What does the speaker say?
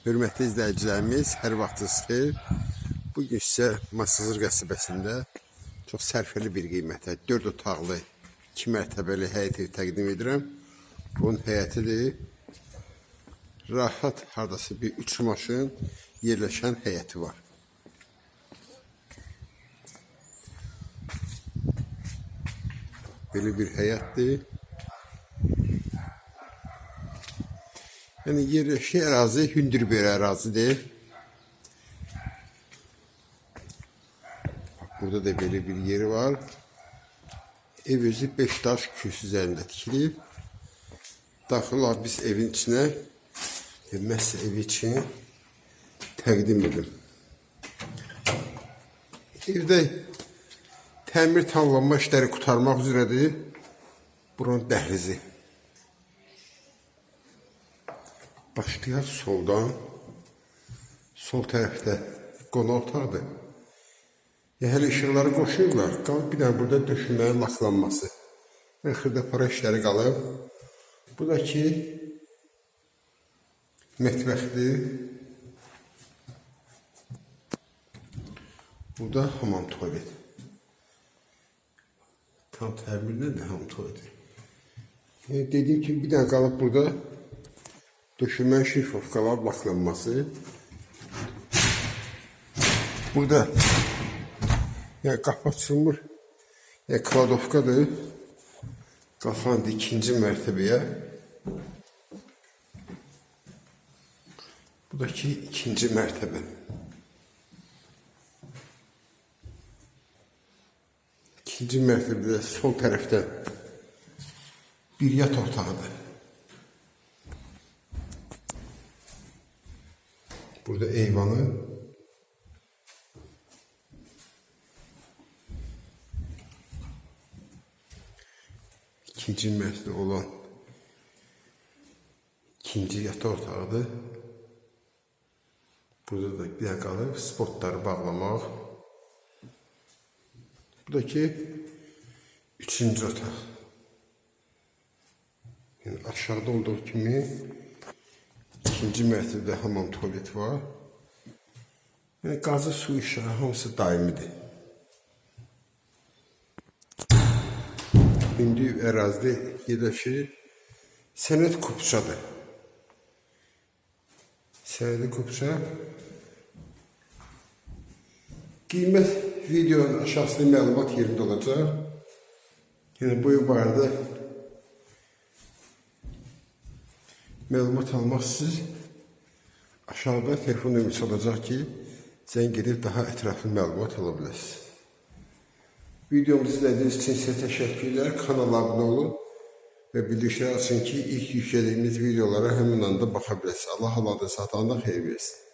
Hörmətli izləyicilərimiz, hər vaxtınız xeyir. Bu gün sizə Masazır qəsəbəsində çox sərfəli bir qiymətə 4 otaqlı, 2 mərtəbəli həyəti təqdim edirəm. Bunun həyətidir. Rahat hardasa bir 3 maşın yerləşən həyəti var. Belə bir həyətdir. Yəni yerləşik ərazi hündür bir ərazidir. Bax, burada da belə bir yeri var. Ev özü 5 daş küs üzərində tikilib. Daxil biz evin içinə və məhz ev için təqdim edim. Evdə təmir tamamlanma işləri qutarmaq üzrədir. Buranın dəhlizi. Başlayaq soldan. Sol tərəfdə qonaq otaqdır. Ya hələ işıqları qoşuyorlar. Qalıb bir dənə burada döşünməyin laklanması. Və xırda para işləri qalıb. Bu da ki mətbəxdir. Bu da hamam tuvalet. Tam təmirlə də hamam tuvaleti. Yani dediğim gibi bir dənə qalıb burada döşəmə şifofkalar laklanması. Burada yani qapı açılmır. Yani kladovkadır. Qalxandı ikinci mərtəbəyə. Bu da ki ikinci mərtəbə. İkinci mərtəbədə sol tərəfdə bir yat otağıdır. Burada eyvanı mərtəbə olan ikinci yataq otağıdır. Burada da bir dənə qalıb spotları bağlamaq. Bu da ki üçüncü otaq. Yani aşağıda olduğu kimi ikinci mərtəbədə hamam tuvalet var. Yəni qazı su işığı hamısı daimidir. İndi ərazidə yerləşir sənət kupçadır. Sənədi kupça qiymət videonun aşağısında məlumat yerində olacaq. Yəni bu barədə məlumat almaq siz aşağıda telefon nömrəsi olacaq ki, zəng edib daha ətraflı məlumat ala. Videomuzu izlediğiniz için size teşekkürler. Kanala abone olun ve bildirimleri açın ki ilk yüklediğimiz videolara hemen anda bakabilirsiniz. Allah Allah da satanda xeyir versin.